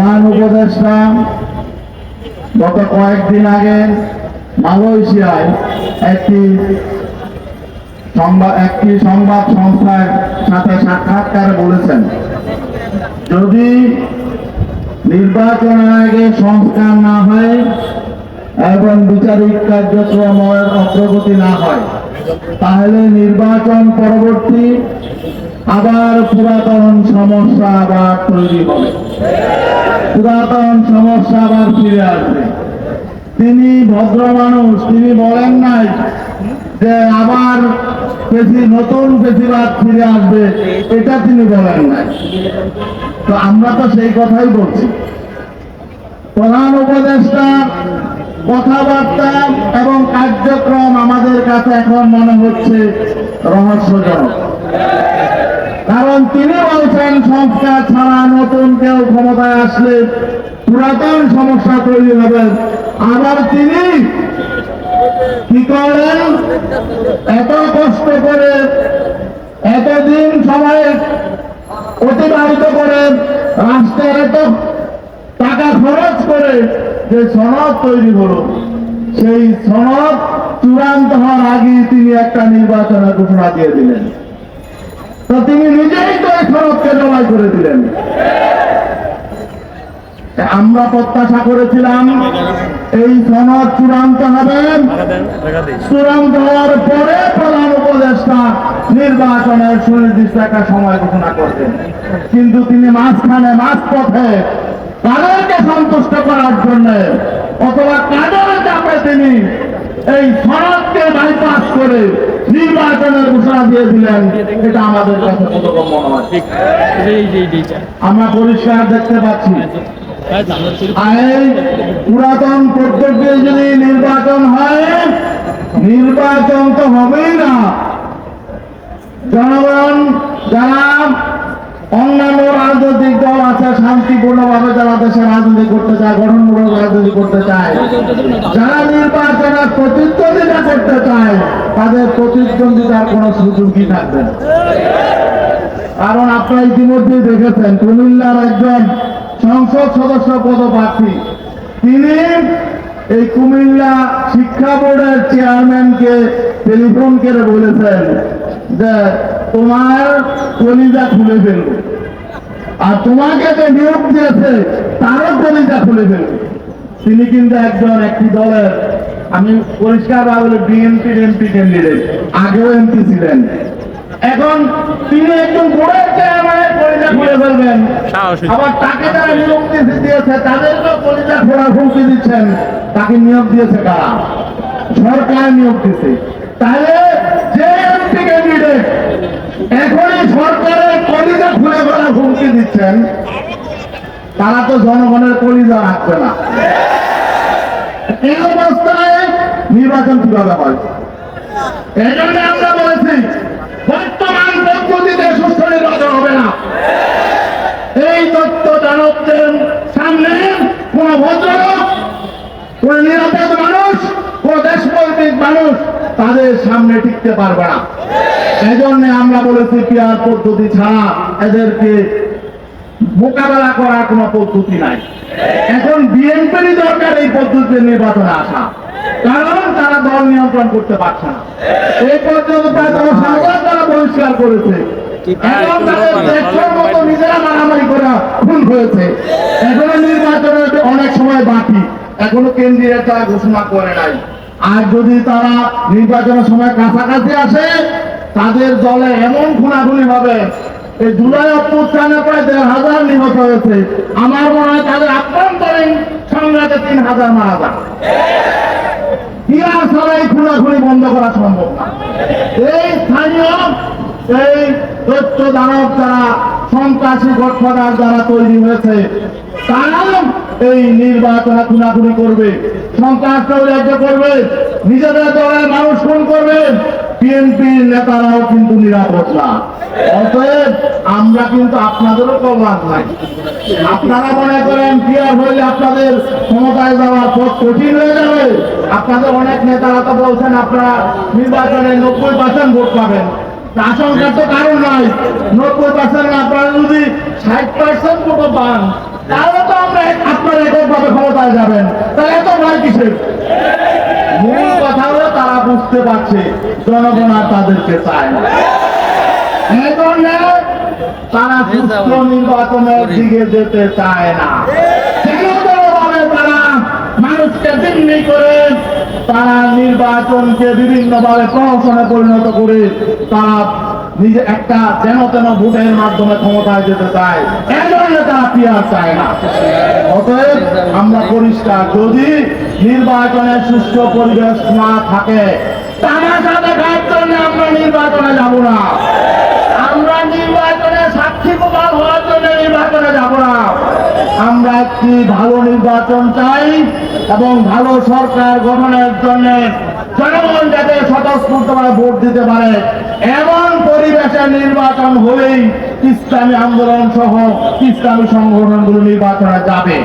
প্রধান উপদেষ্টা গত কয়েকদিন আগে মালয়েশিয়ায় একটি সংবাদ একটি সংবাদ সংস্থার সাথে সাক্ষাৎকারে বলেছেন। যদি নির্বাচন আগে সংস্কার না হয় এবং বিচারিক কার্যক্রমের অগ্রগতি না হয় তাহলে নির্বাচন পরবর্তী আবার পুরাতন সমস্যা আবার তৈরি হবে। পুরাতন সমস্যা আবার ফিরে আসবে। তিনি ভদ্র মানুষ, তিনি বলেন নাই যে আবার বেশি নতুন বেশিরভাগ ফিরে আসবে, এটা তিনি বলেন নাই। তো আমরা তো সেই কথাই বলছি। প্রধান উপদেষ্টা কথাবার্তা এবং কার্যক্রম আমাদের কাছে এখন মনে হচ্ছে রহস্যজনক। কারণ তিনি বলছেন, সংস্কার ছাড়া নতুন কেউ ক্ষমতায় আসলে পুরাতন সমস্যা তৈরি হবে। আবার তিনি কি করেন? এত কষ্ট করে, এতদিন সময় অতিবাহিত করে, রাষ্ট্রের এত টাকা খরচ করে যে সনদ তৈরি হলো, সেই সনদ চূড়ান্ত হওয়ার আগে তিনি একটা নির্বাচনের ঘোষণা দিয়ে দিলেন। তো তিনি নিজেই তো এই সনদকে জমাই করে দিলেন। আমরা প্রত্যাশা করেছিলাম, এই সনদ চূড়ান্ত হবে। চূড়ান্ত হওয়ার পরে প্রধান উপদেষ্টা নির্বাচনের সুনির্দিষ্ট একটা সময় ঘোষণা করবেন কিন্তু তিনি মাঝখানে মাঝ মাঝপথে কাদেরকে সন্তুষ্ট করার জন্য অথবা কাদের চাপে তিনি এই সনদকে বাইপাস করে নির্বাচনের ঘোষণা দিয়ে দিলেন এটা আমাদের কাছে বোধগম্য নয়। আমরা পরিষ্কার দেখতে পাচ্ছি। পুরাতন পদ্ধতি যদি নির্বাচন হয় নির্বাচন তো হবেই না। জনগণ যারা অন্যান্য শান্তিপূর্ণভাবে যারা রাজনীতি করতে চায়, গঠনমূলক রাজনীতি করতে চায়, যারা প্রতিদ্বন্দ্বিতা করতে চায়, তাদের প্রতিদ্বন্দ্বিতার থাকবে? কারণ আপনারা ইতিমধ্যে দেখেছেন, কুমিল্লার একজন সংসদ সদস্য পদপ্রার্থী, তিনি এই কুমিল্লা শিক্ষা বোর্ডের চেয়ারম্যানকে টেলিফোন করে বলেছেন যে তোমার কলিজা খুলে ফেলব আর তোমাকে যে নিয়োগ দিয়েছে তারও কলিজা খুলে ফেলব তিনি কিন্তু একজন একটি দলের আমি পরিষ্কার ভাবে বিএনপির এমপি ক্যান্ডিডেট আগেও এমপি ছিলেন। এখন তিনি একজন বোর্ডের চেয়ারম্যানের কলিজা খুলে ফেলবেন। আবার তাকে যারা নিয়োগ দিয়ে- দিয়েছে তাদেরকেও কলিজা খোলা হুমকি দিচ্ছেন। তাকে নিয়োগ দিয়েছে কারা? সরকার নিয়োগ দিয়েছে। তাহলে যে এমপি ক্যান্ডিডেট এখনই সরকারের কলিজা খুলে ফেলা হুমকি দিচ্ছেন তারা তো জনগণের কলিজা রাখবে না। এই অবস্থায় নির্বাচন কীভাবে হয়? এই জন্য আমরা বলেছি, বর্তমান পদ্ধতিতে সুস্থ নির্বাচন হবে না। এই তথ্য দানবদের সামনে কোন ভদ্রলোক, কোন নিরাপদ মানুষ, কোন দেশপন্থিক মানুষ তাদের সামনে টিকতে পারবে না। এজন্য আমরা বলেছি, পিয়ার পদ্ধতি ছাড়া এদেরকে মোকাবেলা করার কোনো পদ্ধতি নাই। এখন বিএনপির দরকার এই পদ্ধতিতে নির্বাচনে আসা। কারণ তারা দল নিয়ন্ত্রণ করতে পারছে না। এই পর্যন্ত প্রায় তারা করেছে। কেন্দ্রীয় তারা ঘোষণা করে নাই। আর যদি তারা নির্বাচনের সময় কাছাকাছি আসে, তাদের দলে এমন খুনাখুনি হবে এই জুলাই অভ্যুত্থানে প্রায় দেড় হাজার নিহত হয়েছে। আমার মনে হয় তাদের আভ্যন্তরীণ সংঘাতে তিন হাজার মারা যাবে। ইয়া ছাড়াই খুনাখুনি বন্ধ করা সম্ভব না? এই স্থানীয়, এই তথ্য দানব যারা সন্ত্রাসী গঠফাদার যারা তৈরি হয়েছে তারা এই নির্বাচনে খুনাখুনি করবে। সন্ত্রাস করবে, নিজেদের দলের মানুষ খুন করবে বিএনপির নেতারাও কিন্তু নিরাপদ না। অতএব আমরা কিন্তু আপনাদেরও কল্যাণ নাই আপনারা মনে করেন পিয়ার হইলে আপনাদের ক্ষমতায় যাওয়ার পথ কঠিন হয়ে যাবে? আপনাদের অনেক নেতারা তো বলছেন আপনারা নির্বাচনে নব্বই পার্সেন্ট ভোট পাবেন। আশঙ্কার তো কারণ নাই। নব্বই পার্সেন্ট আপনারা যদি ষাট পার্সেন্ট ভোটও পান, তাহলে তো আমরা আপনারা এককভাবে ক্ষমতায় যাবেন। তাহলে এত ভয় কিসের? মূল কথা হলো তারা বুঝতে পারছে জনগণ আর তাদেরকে চায় না। তারা সুস্থ নির্বাচনের দিকে যেতে চায় না। তারা নির্বাচনকে বিভিন্ন ভাবে প্রহসনে পরিণত করে তারা নিজে একটা যেন তেন ভোটের মাধ্যমে ক্ষমতায় যেতে চায়। তারা চায় না। অতএব আমরা পরিষ্কার যদি নির্বাচনের সুষ্ঠু পরিবেশ না থাকে দেখার আমরা নির্বাচনে যাব না। আমরা নির্বাচনে সাক্ষী প্রমাণ হওয়ার জন্য নির্বাচনে যাব না। আমরা একটি ভালো নির্বাচন চাই এবং ভালো সরকার গঠনের জন্য জনগণ যাতে স্বতঃস্ফূর্তভাবে ভোট দিতে পারে। এমন পরিবেশে নির্বাচন হলেই ইসলামী আন্দোলন সহ ইসলামী সংগঠনগুলো নির্বাচনে যাবে।